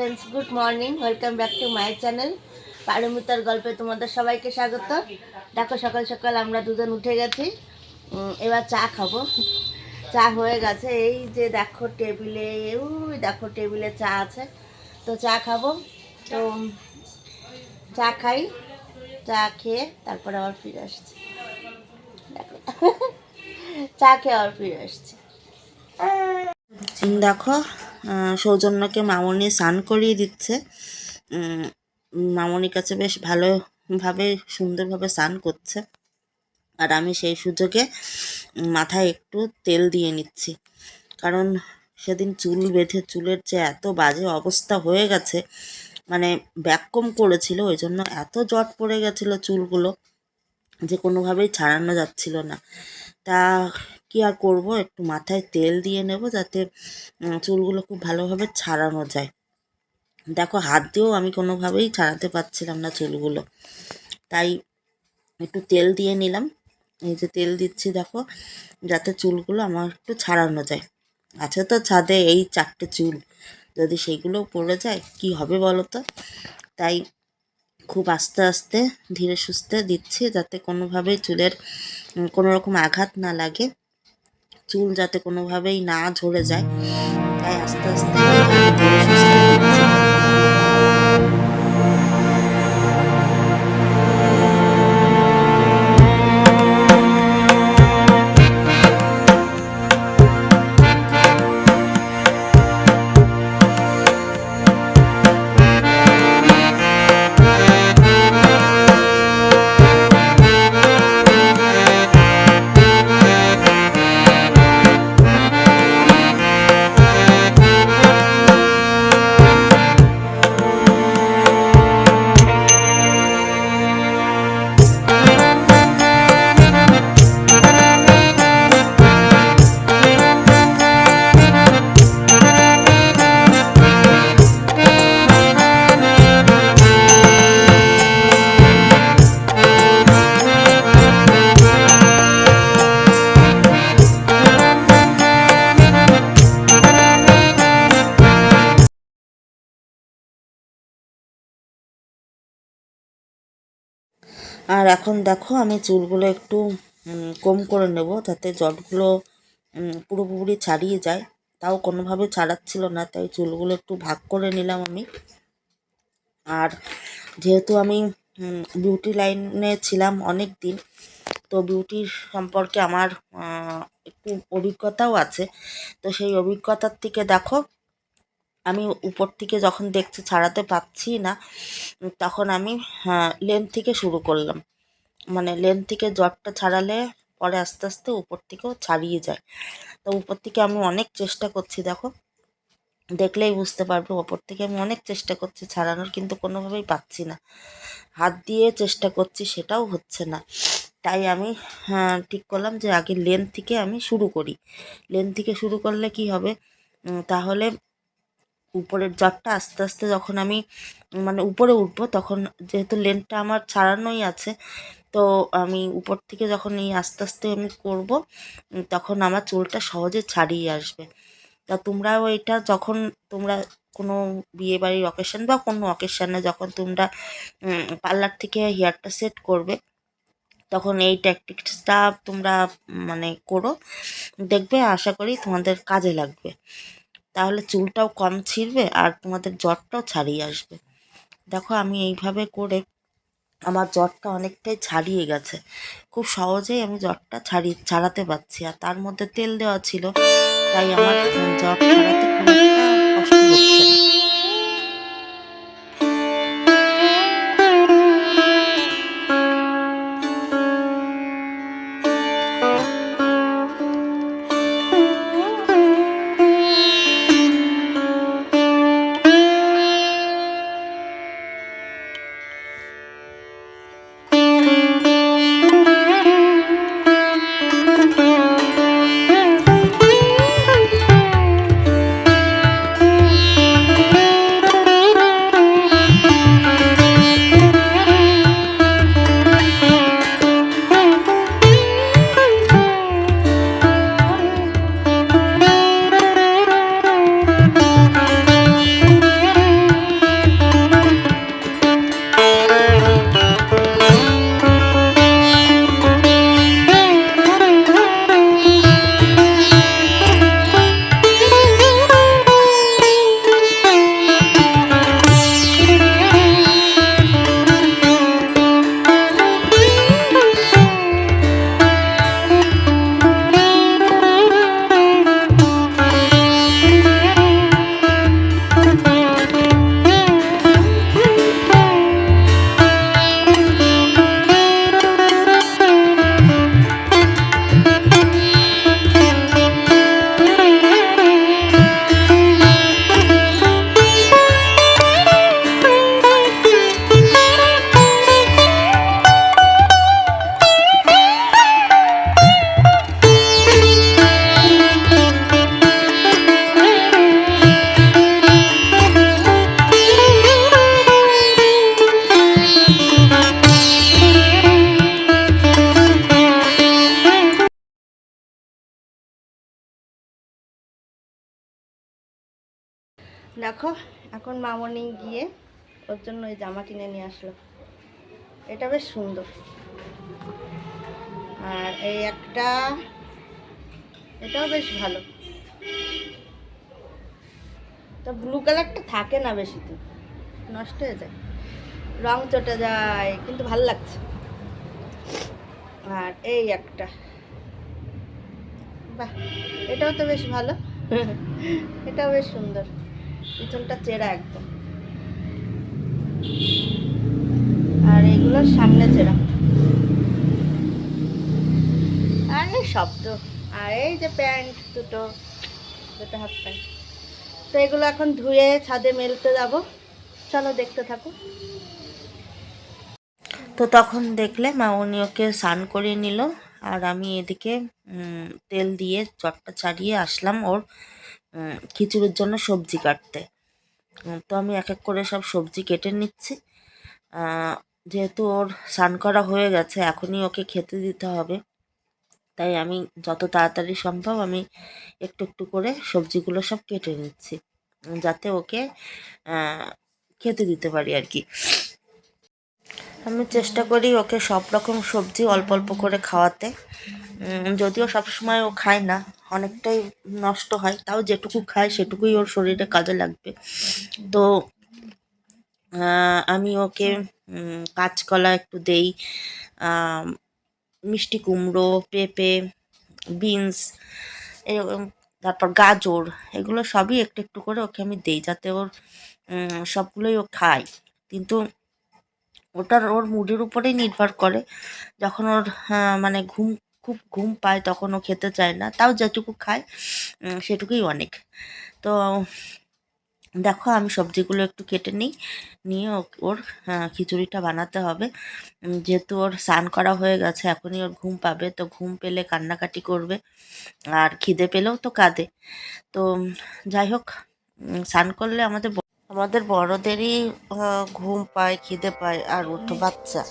Friends good morning welcome back to my channel পারমিতার গল্পে তোমাদের সবাইকে স্বাগত। দেখো, সকাল সকাল আমরা দুজন উঠে গেছি। এবার চা খাব। চা হয়ে গেছে। এই যে দেখো টেবিলে ওই দেখো টেবিলে চা আছে। তো চা খাব। তো চা খাই। চা খেয়ে তারপরে আবার ফিরে আসছি। দেখো। চা খেয়ে আবার ফিরে আসছি। দেখো সৌজন্যকে মামনি স্নান করিয়ে দিচ্ছে। মামনির কাছে বেশ ভালোভাবে, সুন্দরভাবে স্নান করছে। আর আমি সেই সুযোগে মাথায় একটু তেল দিয়ে নিচ্ছি। কারণ সেদিন চুল বেঁধে, চুলের যে এত বাজে অবস্থা হয়ে গেছে মানে ব্যাককম করেছিল, ওই জন্য এত জট পড়ে গেছিল চুলগুলো যে কোনোভাবেই ছাড়ানো যাচ্ছিল না। তা কি আর করব? একটু মাথায় তেল দিয়ে নেব যাতে চুলগুলো খুব ভালোভাবে ছাড়ানো যায়। দেখো, হাত দিয়েও আমি কোনোভাবেই ছাড়াতে পারছিলাম না চুলগুলো। তাই একটু তেল দিয়ে নিলাম। এই যে তেল দিচ্ছি, দেখো, যাতে চুলগুলো আমার একটু ছাড়ানো যায়। আছে তো ছাদে এই চারটে চুল। যদি সেগুলো পড়ে যায়, কি হবে বলো তো? তাই খুব আস্তে আস্তে ধীরে সুস্থে দিচ্ছি যাতে কোনোভাবেই চুলের কোনো রকম আঘাত না লাগে। চুল যাতে কোনোভাবেই না ঝরে যায়। তাই আস্তে আস্তে আর এখন দেখো আমি চুলগুলো একটু কম করে নেব যাতে জটগুলো উম, পুরোপুরি ছাড়িয়ে যায়। তাও কোনোভাবে ছাড়াচ্ছিল না তাই চুলগুলো একটু ভাগ করে নিলাম আমি। আর যেহেতু আমি বিউটি লাইনে ছিলাম অনেক দিন তো বিউটির সম্পর্কে আমার একটু অভিজ্ঞতাও আছে। তো সেই অভিজ্ঞতার থেকে দেখো আমি উপর থেকে যখন দেখছি ছাড়াতে পারছি না তখন আমি লেন থেকে শুরু করলাম। মানে লেন থেকে জটটা ছাড়ালে পরে আস্তে আস্তে উপর থেকেও ছাড়িয়ে যায়। তো উপর থেকে আমি অনেক চেষ্টা করছি দেখো। দেখলেই বুঝতে পারবে ওপর থেকে আমি অনেক চেষ্টা করছি ছাড়ানোর কিন্তু কোনোভাবেই পাচ্ছি না। হাত দিয়ে চেষ্টা করছি সেটাও হচ্ছে না। তাই আমি হ্যাঁ, ঠিক করলাম যে আগে লেন থেকে আমি শুরু করি। লেন থেকে শুরু করলে কি হবে? তাহলে উপরের জটটা আস্তে আস্তে যখন আমি মানে উপরে উঠবো, তখন যেহেতু লেনটা আমার ছাড়ানোই আছে, তো আমি উপর থেকে যখন এই আস্তে আস্তে আমি করব তখন আমার চুলটা সহজে ছাড়িয়ে আসবে। তা তোমরাও এটা যখন তোমরা কোনো বিয়ে বাড়ির অকেশন বা কোনো অকেশানে যখন তোমরা পার্লার থেকে হেয়ারটা সেট করবে, তখন এই ট্যাকটিক্সটা তোমরা মানে করো। দেখবে, আশা করি তোমাদের কাজে লাগবে। তাহলে চুলটাও কম ছিঁড়বে আর তোমাদের জ্বরটাও ছাড়িয়ে আসবে। দেখো আমি এইভাবে করে আমার জ্বরটা অনেকটাই ছাড়িয়ে গেছে। খুব সহজেই আমি জ্বরটা ছাড়িয়ে ছাড়াতে পারছি আর তার মধ্যে তেল দেওয়া ছিল, তাই আমার জ্বর ছাড়াতে খুব দেখো, এখন মামনি গিয়ে ওর জন্য ওই জামা কিনে নিয়ে আসলো। এটা বেশ সুন্দর। আর এই একটা, এটাও বেশ ভালো। তো ব্লু কালারটা থাকে না বেশি তো, নষ্ট হয়ে যায়। রং চটে যায়, কিন্তু ভালো লাগছে। আর এই একটা, বাহ, এটাও তো বেশ ভালো। এটাও বেশ সুন্দর। পিছনটা চেরা একদম। আর এগুলোর সামনে চেরা। আর এই শব্দ। আর এই যে প্যান্ট দুটো দুটো হাফ প্যান্ট। তো এগুলো এখন ধুয়ে ছাদে মেলতে যাব। চলো দেখতে থাকো। তো তখন দেখলে মা উনি ওকে স্নান করিয়ে নিল। আর আমি এদিকে তেল দিয়ে চটটা ছাড়িয়ে আসলাম ওর খিচুড়ির জন্য সবজি কাটতে। তো আমি এক এক করে সব সবজি কেটে নিচ্ছি। যেহেতু ওর স্নান করা হয়ে গেছে, এখনই ওকে খেতে দিতে হবে। তাই আমি যত তাড়াতাড়ি সম্ভব আমি একটু একটু করে সবজিগুলো সব কেটে নিচ্ছি, যাতে ওকে খেতে দিতে পারি আর কি। আমি চেষ্টা করি ওকে সব রকম সবজি অল্প অল্প করে খাওয়াতে। যদিও সবসময় ও খায় না অনেকটাই নষ্ট হয়, তাও যেটুকু খায় সেটুকুই ওর শরীরে কাজে লাগবে। তো আমি ওকে কাঁচকলা একটু দেই মিষ্টি কুমড়ো, পেঁপে, বিনস, এরকম, তারপর গাজর, এগুলো সবই একটু একটু করে ওকে আমি দেই যাতে ওর সবগুলোই ও খায়। কিন্তু ওটার ওর মুডের উপরেই নির্ভর করে, যখন ওর মানে ঘুম খুব ঘুম পায় তখন ও খেতে চায় না। তাও যেটুকু খায় সেটুকুই অনেক। তো, দেখো আমি সবজিগুলো একটু কেটে নিই। নিয়ে ওর খিচুড়িটা বানাতে হবে। যেহেতু ওর স্নান করা হয়ে গেছে, এখনই ওর ঘুম পাবে। তো ঘুম পেলে কান্নাকাটি করবে। আর খিদে পেলেও তো কাঁদে। তো, যাই হোক স্নান করলে আমাদের আমাদের বড়দেরই ঘুম পায়, খিদে পায়, আর ও তো বাচ্চা।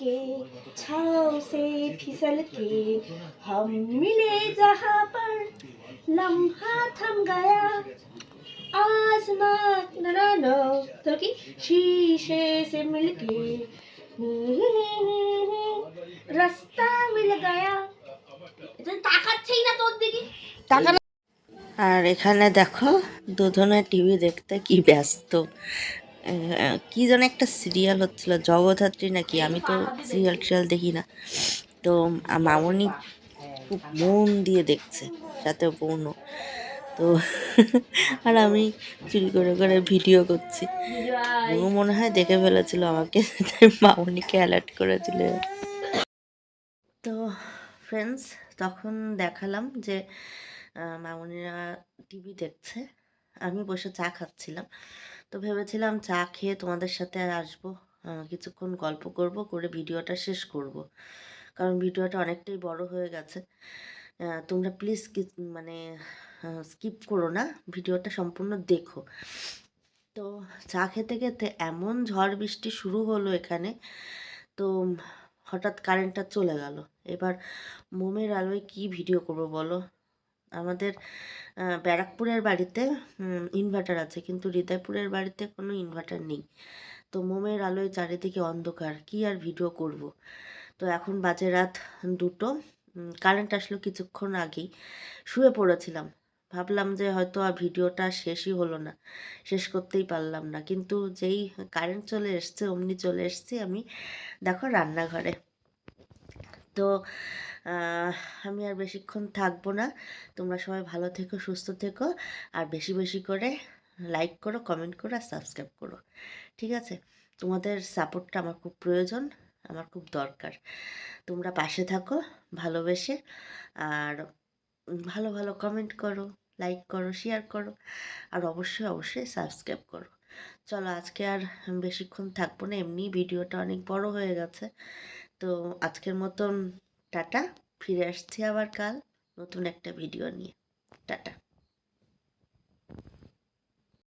के छाँव से फिसल के हम मिले जहाँ पर लम्हा थम गया आसमां न न न तो कि शीशे से मिलके रास्ता मिल गया এটা তাকাচ্ছেই না তোর দিকে টাকা আর এখানে দেখো দুজনে টিভি দেখতে কি ব্যস্ত আহ, কি যেন একটা সিরিয়াল হচ্ছিল, জগদ্ধাত্রী নাকি? আমি তো সিরিয়াল টিরিয়াল দেখি না। তো মামনি খুব মন দিয়ে দেখছে সাথে বোনও তো আর আমি চুরি করে করে ভিডিও করছি। বোনও মনে হয় দেখে ফেলেছিল আমাকে, তাই মামনিকে অ্যালার্ট করেছিল। তো ফ্রেন্ডস তখন দেখালাম যে মামনিরা টিভি দেখছে। আমি বসে চা খাচ্ছিলাম। তো ভেবেছিলাম চা খেয়ে তোমাদের সাথে আর আসব কিছুক্ষণ গল্প করব, করে ভিডিওটা শেষ করব। কারণ ভিডিওটা অনেকটাই বড় হয়ে গেছে। তোমরা প্লিজ মানে স্কিপ করো না, ভিডিওটা সম্পূর্ণ দেখো। তো চা খেতে খেতে এমন ঝড় বৃষ্টি শুরু হলো এখানে, তো হঠাৎ কারেন্টটা চলে গেল। এবার মোমের আলোয় কি ভিডিও করব বলো? আমাদের ব্যারাকপুরের বাড়িতে ইনভার্টার আছে, কিন্তু হৃদয়পুরের বাড়িতে কোনো ইনভার্টার নেই। তো মোমের আলোয় চারিদিকে অন্ধকার, কি আর ভিডিও করব? তো এখন বাজে রাত দুটো কারেন্ট আসলো কিছুক্ষণ আগেই। শুয়ে পড়েছিলাম, ভাবলাম যে হয়তো আর ভিডিওটা শেষই হলো না, শেষ করতেই পারলাম না। কিন্তু যেই কারেন্ট চলে এসছে, অমনি চলে এসছি আমি, দেখো রান্নাঘরে। তো আমি আর বেশিক্ষণ থাকব না। তোমরা সবাই ভালো থেকো, সুস্থ থেকো। আর বেশি বেশি করে লাইক করো কমেন্ট করো আর সাবস্ক্রাইব করো। ঠিক আছে? তোমাদের সাপোর্টটা আমার খুব প্রয়োজন, আমার খুব দরকার। তোমরা পাশে থাকো, ভালোবেসে। আর ভালো ভালো কমেন্ট করো লাইক করো শেয়ার করো। আর অবশ্যই অবশ্যই সাবস্ক্রাইব করো। চলো, আজকে আর বেশিক্ষণ থাকব না এমনি ভিডিওটা অনেক বড় হয়ে গেছে। তো আজকের মতন টাটা ফিরে আসছি আবার কাল নতুন একটা ভিডিও নিয়ে। টাটা।